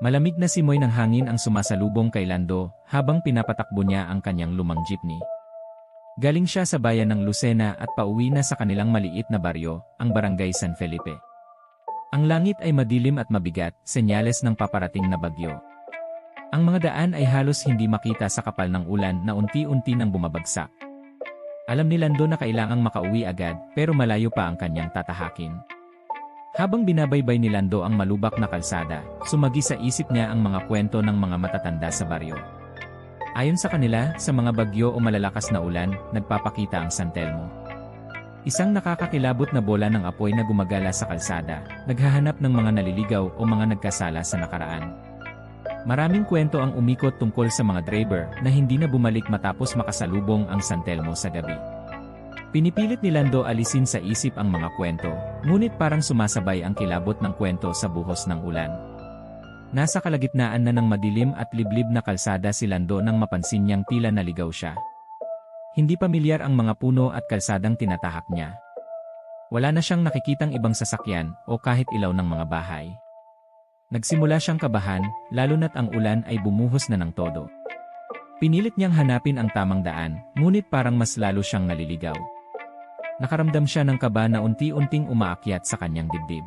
Malamig na simoy ng hangin ang sumasalubong kay Lando habang pinapatakbo niya ang kanyang lumang jeepney. Galing siya sa bayan ng Lucena at pauwi na sa kanilang maliit na baryo, ang Barangay San Felipe. Ang langit ay madilim at mabigat, senyales ng paparating na bagyo. Ang mga daan ay halos hindi makita sa kapal ng ulan na unti-unti nang bumabagsak. Alam ni Lando na kailangang makauwi agad pero malayo pa ang kanyang tatahakin. Habang binabaybay ni Lando ang malubak na kalsada, sumagi sa isip niya ang mga kwento ng mga matatanda sa baryo. Ayon sa kanila, sa mga bagyo o malalakas na ulan, nagpapakita ang San Telmo. Isang nakakakilabot na bola ng apoy na gumagala sa kalsada, naghahanap ng mga naliligaw o mga nagkasala sa nakaraan. Maraming kwento ang umikot tungkol sa mga driver na hindi na bumalik matapos makasalubong ang San Telmo sa gabi. Pinipilit ni Lando alisin sa isip ang mga kwento, ngunit parang sumasabay ang kilabot ng kwento sa buhos ng ulan. Nasa kalagitnaan na ng madilim at liblib na kalsada si Lando nang mapansin niyang tila naligaw siya. Hindi pamilyar ang mga puno at kalsadang tinatahak niya. Wala na siyang nakikitang ibang sasakyan o kahit ilaw ng mga bahay. Nagsimula siyang kabahan, lalo na't ang ulan ay bumuhos na ng todo. Pinilit niyang hanapin ang tamang daan, ngunit parang mas lalo siyang naliligaw. Nakaramdam siya ng kaba na unti-unting umaakyat sa kanyang dibdib.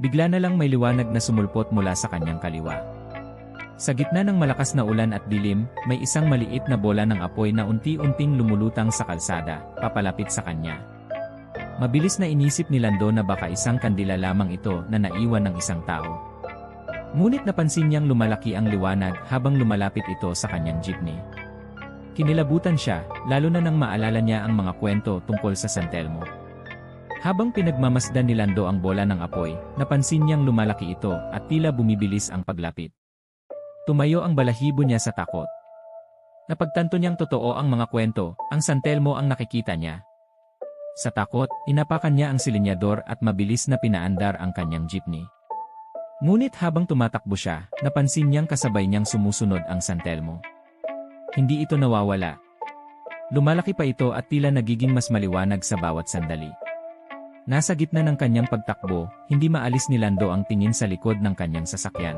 Bigla na lang may liwanag na sumulpot mula sa kanyang kaliwa. Sa gitna ng malakas na ulan at dilim, may isang maliit na bola ng apoy na unti-unting lumulutang sa kalsada, papalapit sa kanya. Mabilis na inisip ni Lando na baka isang kandila lamang ito na naiwan ng isang tao. Ngunit napansin niyang lumalaki ang liwanag habang lumalapit ito sa kanyang jeepney. Kinilabutan siya, lalo na nang maalala niya ang mga kwento tungkol sa San Telmo. Habang pinagmamasdan ni Lando ang bola ng apoy, napansin niyang lumalaki ito at tila bumibilis ang paglapit. Tumayo ang balahibo niya sa takot. Napagtanto niyang totoo ang mga kwento, ang San Telmo ang nakikita niya. Sa takot, inapakan niya ang silinyador at mabilis na pinaandar ang kanyang jeepney. Ngunit habang tumatakbo siya, napansin niyang kasabay niyang sumusunod ang San Telmo. Hindi ito nawawala. Lumalaki pa ito at tila nagiging mas maliwanag sa bawat sandali. Nasa gitna ng kanyang pagtakbo, hindi maalis ni Lando ang tingin sa likod ng kanyang sasakyan.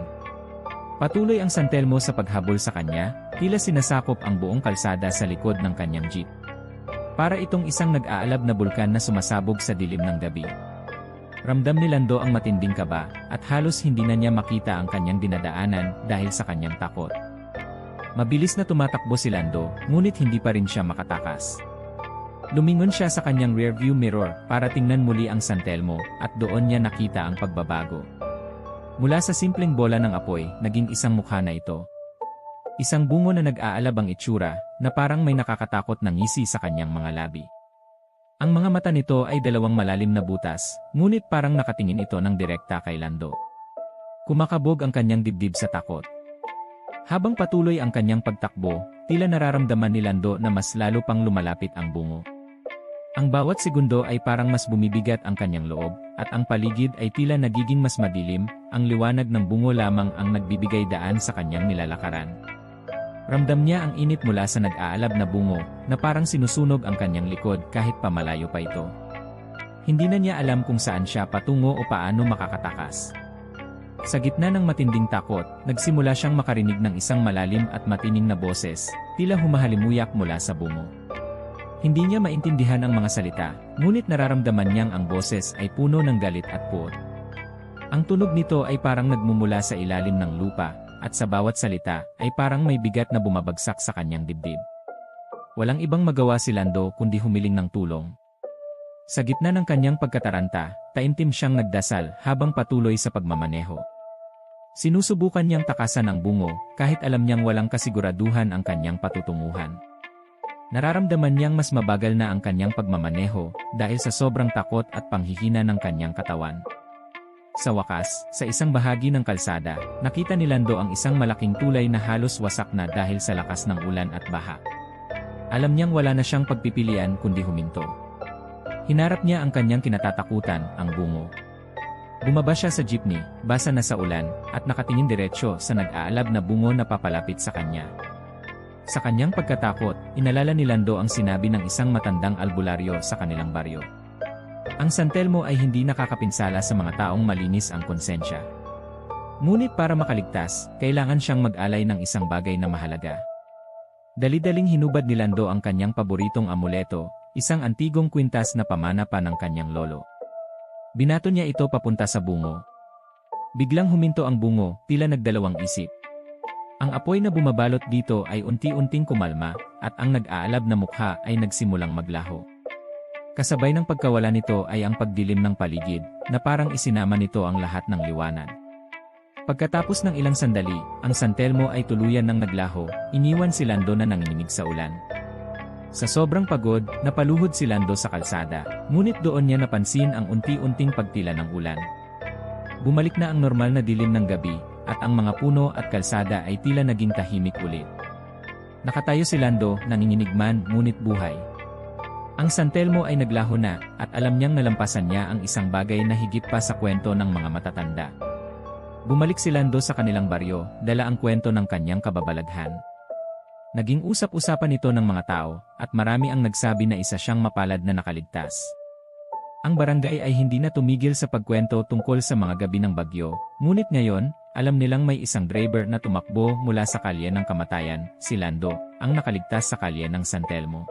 Patuloy ang San Telmo sa paghabol sa kanya, tila sinasakop ang buong kalsada sa likod ng kanyang jeep. Para itong isang nag-aalab na bulkan na sumasabog sa dilim ng gabi. Ramdam ni Lando ang matinding kaba, at halos hindi na niya makita ang kanyang dinadaanan dahil sa kanyang takot. Mabilis na tumatakbo si Lando, ngunit hindi pa rin siya makatakas. Lumingon siya sa kanyang rearview mirror para tingnan muli ang San Telmo at doon niya nakita ang pagbabago. Mula sa simpleng bola ng apoy, naging isang mukha na ito. Isang bungo na nag-aalab ang itsura na parang may nakakatakot na ngisi sa kanyang mga labi. Ang mga mata nito ay dalawang malalim na butas, ngunit parang nakatingin ito ng direkta kay Lando. Kumakabog ang kanyang dibdib sa takot. Habang patuloy ang kanyang pagtakbo, tila nararamdaman ni Lando na mas lalo pang lumalapit ang bungo. Ang bawat segundo ay parang mas bumibigat ang kanyang loob, at ang paligid ay tila nagiging mas madilim, ang liwanag ng bungo lamang ang nagbibigay daan sa kanyang nilalakaran. Ramdam niya ang init mula sa nag-aalab na bungo, na parang sinusunog ang kanyang likod kahit pamalayo pa ito. Hindi na niya alam kung saan siya patungo o paano makakatakas. Sa gitna ng matinding takot, nagsimula siyang makarinig ng isang malalim at matining na boses, tila humahalimuyak mula sa bungo. Hindi niya maintindihan ang mga salita, ngunit nararamdaman niyang ang boses ay puno ng galit at puot. Ang tunog nito ay parang nagmumula sa ilalim ng lupa, at sa bawat salita ay parang may bigat na bumabagsak sa kanyang dibdib. Walang ibang magawa si Lando kundi humiling ng tulong. Sa gitna ng kanyang pagkataranta, taimtim siyang nagdasal habang patuloy sa pagmamaneho. Sinusubukan niyang takasan ang bungo kahit alam niyang walang kasiguraduhan ang kanyang patutunguhan. Nararamdaman niyang mas mabagal na ang kanyang pagmamaneho dahil sa sobrang takot at panghihina ng kanyang katawan. Sa wakas, sa isang bahagi ng kalsada, nakita ni Lando ang isang malaking tulay na halos wasak na dahil sa lakas ng ulan at baha. Alam niyang wala na siyang pagpipilian kundi huminto. Hinarap niya ang kanyang kinatatakutan, ang bungo. Bumaba siya sa jeepney, basa na sa ulan, at nakatingin diretsyo sa nag-aalab na bungo na papalapit sa kanya. Sa kanyang pagkatakot, inalala ni Lando ang sinabi ng isang matandang albularyo sa kanilang baryo. Ang San Telmo ay hindi nakakapinsala sa mga taong malinis ang konsensya. Ngunit para makaligtas, kailangan siyang mag-alay ng isang bagay na mahalaga. Dali-daling hinubad ni Lando ang kanyang paboritong amuleto, isang antigong kwintas na pamana pa ng kanyang lolo. Binato niya ito papunta sa bungo. Biglang huminto ang bungo, tila nagdalawang isip. Ang apoy na bumabalot dito ay unti-unting kumalma, at ang nag-aalab na mukha ay nagsimulang maglaho. Kasabay ng pagkawala nito ay ang pagdilim ng paligid, na parang isinama nito ang lahat ng liwanag. Pagkatapos ng ilang sandali, ang San Telmo ay tuluyan ng naglaho, iniwan si Lando na nanginginig sa ulan. Sa sobrang pagod, napaluhod si Lando sa kalsada, ngunit doon niya napansin ang unti-unting pagtila ng ulan. Bumalik na ang normal na dilim ng gabi, at ang mga puno at kalsada ay tila naging tahimik ulit. Nakatayo si Lando, nanginginig man, ngunit buhay. Ang San Telmo ay naglaho na, at alam niyang nalampasan niya ang isang bagay na higit pa sa kwento ng mga matatanda. Bumalik si Lando sa kanilang baryo, dala ang kwento ng kanyang kababalaghan. Naging usap-usapan ito ng mga tao, at marami ang nagsabi na isa siyang mapalad na nakaligtas. Ang barangay ay hindi na tumigil sa pagkwento tungkol sa mga gabi ng bagyo, ngunit ngayon, alam nilang may isang driver na tumakbo mula sa kalye ng kamatayan, si Lando, ang nakaligtas sa kalye ng San Telmo.